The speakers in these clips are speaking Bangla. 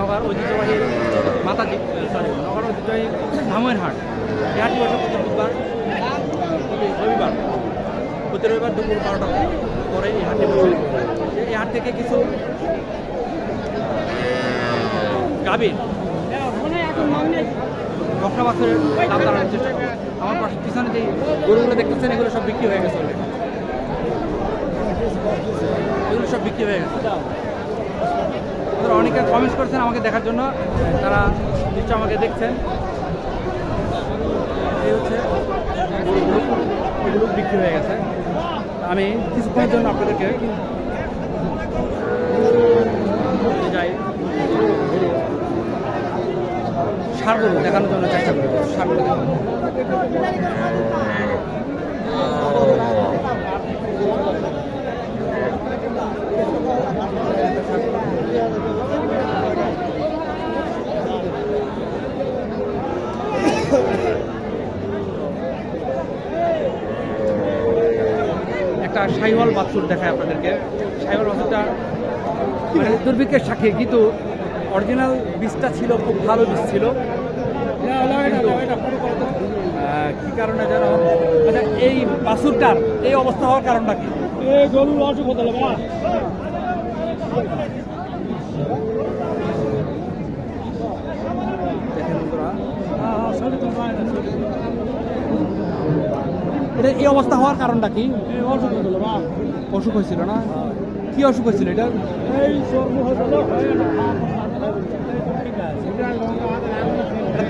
নগর ঐতিহ্যবাহী মাতাজি সরি নগর ঐতিহ্যবাহী ধামের হাট এই হাটটি প্রতি বুধবার রবিবার, প্রতি রবিবার দুপুর বারোটা পরে এই হাটটি বসে। এই হাট থেকে কিছু গাভীর বকরা বাছুরের দাম দাঁড়ানোর চেষ্টা আমার পাশে পিছনে যে গরুগুলো দেখতেছেন, এগুলো সব বিক্রি হয়ে গেছে। এগুলো সব বিক্রি হয়ে গেছে। আপনারা অনেকে কমেন্ট করছেন আমাকে দেখার জন্য। তারা নিশ্চয় আমাকে দেখছেন। এই হচ্ছে এগুলো বিক্রি হয়ে গেছে। আমি কিছুক্ষণের জন্য আপনাদেরকে যাই। সারগুলো দেখানোর জন্য চেষ্টা করব। সারগুলো একটা সাইওয়াল বাছুর দেখায় আপনাদেরকে। সাইওয়াল বাছুরটা মানে দুর্ভিক্ষের সাক্ষী, কিন্তু অরিজিনাল বীজটা ছিল, খুব ভালো বীজ ছিল। কি কারণে যেন আচ্ছা এই বাছুরটার এই অবস্থা হওয়ার কারণটা কি? অসুখ দেখেন বন্ধুরা। এটা এই অবস্থা হওয়ার কারণটা কি? অসুখ বা অসুখ হয়েছিল না? কি অসুখ হয়েছিল এটা?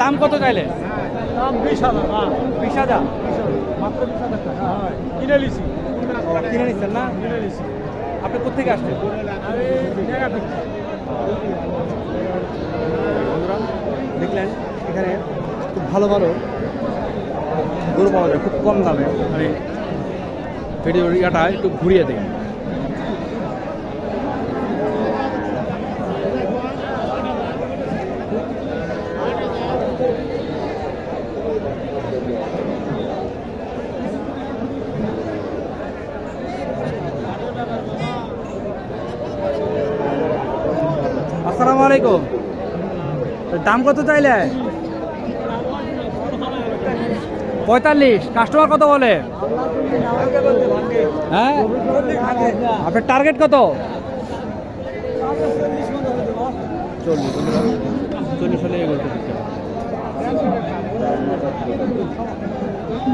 দাম কত চাইলে দাম বিশ হাজার বিশ হাজার? মাত্র বিশ হাজার টাকা কিনে ও, কিনে নিচ্ছেন না? কিনে লিছি আপনি কোথেকে আসছেন? দেখলেন এখানে খুব ভালো ভালো গরু পাওয়া যায়, খুব কম দামে। মানে ভিডিওর ইয়াটা একটু ঘুরিয়ে দিই আসসালামু আলাইকুম। দাম কত চাইলে? পঁয়তাল্লিশ। কাস্টমার কত বলে? হ্যাঁ? আপনার টার্গেট কত।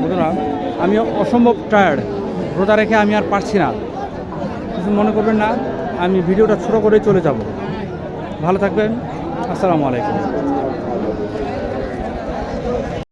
বন্ধুরা, আমি অসম্ভব টায়ার্ড রোজা রেখে আমি আর পারছি না। কিছু মনে করবেন না, আমি ভিডিওটা ছোটো করে চলে যাব। ভালো থাকবেন, আসসালামু আলাইকুম।